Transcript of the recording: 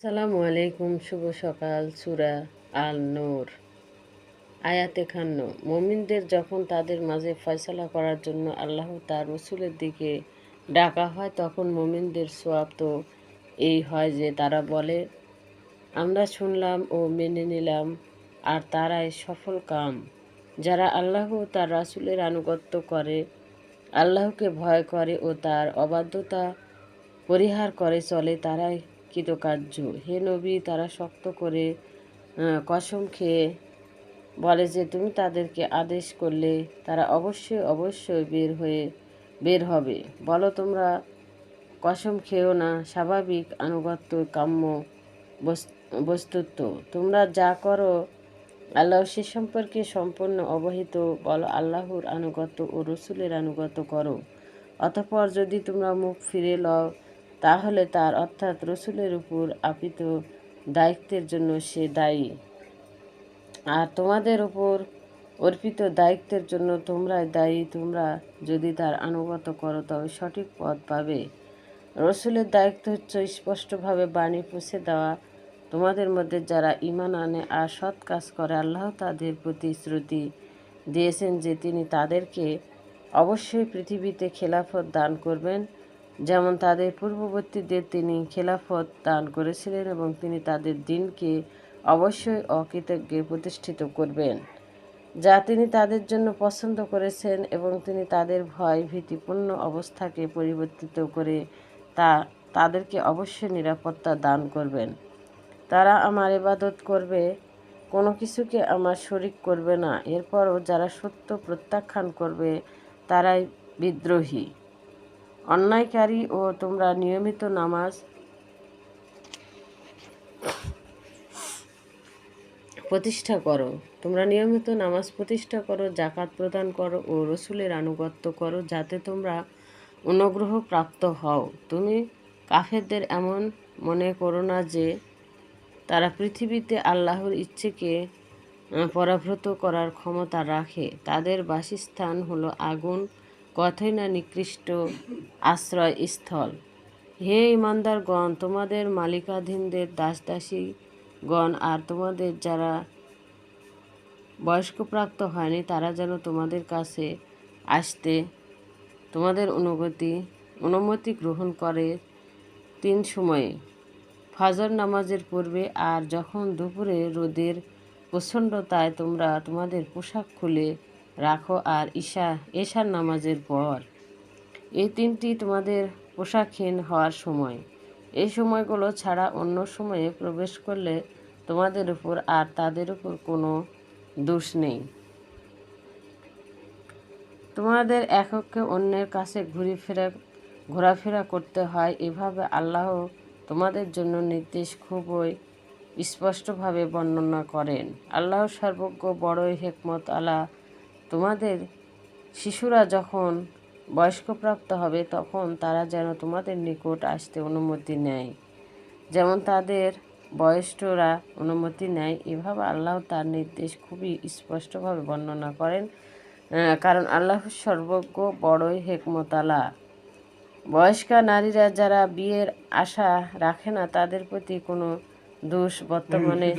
আসসালামু আলাইকুম, শুভ সকাল। সুরা আল নূর আয়াতে খান্ন মমিনদের যখন তাদের মাঝে ফয়সালা করার জন্য আল্লাহ তার রসুলের দিকে ডাকা হয়, তখন মমিনদের সোয়াব তো এই হয় যে তারা বলে, আমরা শুনলাম ও মেনে নিলাম, আর তারাই সফল কাম। যারা আল্লাহ তার রাসুলের আনুগত্য করে, আল্লাহকে ভয় করে ও তার অবাধ্যতা পরিহার করে চলে, তারাই কৃতকার্য হে নবী, তারা শক্ত করে কসম খেয়ে বলে যে, তুমি তাদেরকে আদেশ করলে তারা অবশ্যই অবশ্যই বের হয়ে, বের হবে। বলো তোমরা, কসম খেও না, স্বাভাবিক আনুগত্য, কাম্য বস- বস্তুত্ব। তোমরা যা করো, আল্লাহ সে সম্পর্কে সম্পূর্ণ অবহিত। বলো, আল্লাহর আনুগত্য ও রসুলের আনুগত্য করো। অতঃপর যদি তোমরা মুখ ফিরে লও তাহলে তার অর্থাৎ রসুলের উপর আপিত দায়িত্বের জন্য সে দায়ী। আর তোমাদের উপর অর্পিত দায়িত্বের জন্য তোমরাই দায়ী, তোমরা যদি তার আনুগত করো, তবে সঠিক পথ পাবে। রসুলের দায়িত্ব হচ্ছে স্পষ্টভাবে বাণী পৌঁছে দেওয়া। তোমাদের মধ্যে যারা ইমান আনে আর সৎ কাজ করে, আল্লাহ তাদের প্রতিশ্রুতি দিয়েছেন যে তিনি তাদেরকে অবশ্যই পৃথিবীতে খেলাফত দান করবেন। যেমন তাদের পূর্ববর্তীদের তিনি খেলাফত দান করেছিলেন এবং তিনি তাদের দিনকে অবশ্যই অকৃতজ্ঞে প্রতিষ্ঠিত করবেন, যা তিনি তাদের জন্য পছন্দ করেছেন এবং তিনি তাদের ভয় ভীতিপূর্ণ অবস্থাকে পরিবর্তিত করে তা তাদেরকে অবশ্যই নিরাপত্তা দান করবেন। তারা আমার ইবাদত করবে, কোনো কিছুকে আমার শরিক করবে না। এরপরও যারা সত্য প্রত্যাখ্যান করবে, তারাই বিদ্রোহী। অন্যায়কারী ও তোমরা নিয়মিত নামাজ প্রতিষ্ঠা করো। তোমরা নিয়মিত নামাজ প্রতিষ্ঠা করো জাকাত প্রদান করো ও রসুলের আনুগত্য করো যাতে তোমরা অনুগ্রহ প্রাপ্ত হও। তুমি কাফেরদের এমন মনে করো না যে তারা পৃথিবীতে আল্লাহর ইচ্ছেকে পরাভূত করার ক্ষমতা রাখে। তাদের বাসস্থান হলো আগুন কথাই না নিকৃষ্ট আশ্রয় স্থল হে ইমানদারগণ, তোমাদের মালিকাধীনদের দাস দাসীগণ আর তোমাদের যারা বয়স্কপ্রাপ্ত হয়নি, তারা যেন তোমাদের কাছে আসতে তোমাদের অনুগতি, অনুমতি গ্রহণ করে তিন সময়ে। ফজর নামাজের পূর্বে আর যখন দুপুরে রোদের প্রচণ্ডতায় তোমরা তোমাদের পোশাক খুলে রাখো আর ঈশা, এশার নামাজের পর। এই তিনটি তোমাদের পোশাকহীন হওয়ার সময়। এই সময়গুলো ছাড়া অন্য সময়ে প্রবেশ করলে তোমাদের উপর আর তাদের উপর কোনো দোষ নেই। তোমাদের এককে অন্যের কাছে ঘুরে ফেরা, ঘোরাফেরা করতে হয়। এভাবে আল্লাহ তোমাদের জন্য নির্দেশ খুবই স্পষ্টভাবে বর্ণনা করেন। আল্লাহ সর্বজ্ঞ, বড়ই হেকমত আলা তোমাদের শিশুরা যখন বয়স্কপ্রাপ্ত হবে, তখন তারা যেন তোমাদের নিকট আসতে অনুমতি নেয়। যেমন তাদের বয়স্করা অনুমতি নেয়, এভাবে আল্লাহ তার নির্দেশ খুবই স্পষ্টভাবে বর্ণনা করেন কারণ আল্লাহ সর্বজ্ঞ বড়ই হেকমতালা বয়স্কা নারীরা যারা বিয়ের আশা রাখে না, তাদের প্রতি কোনো দোষ বর্তমানে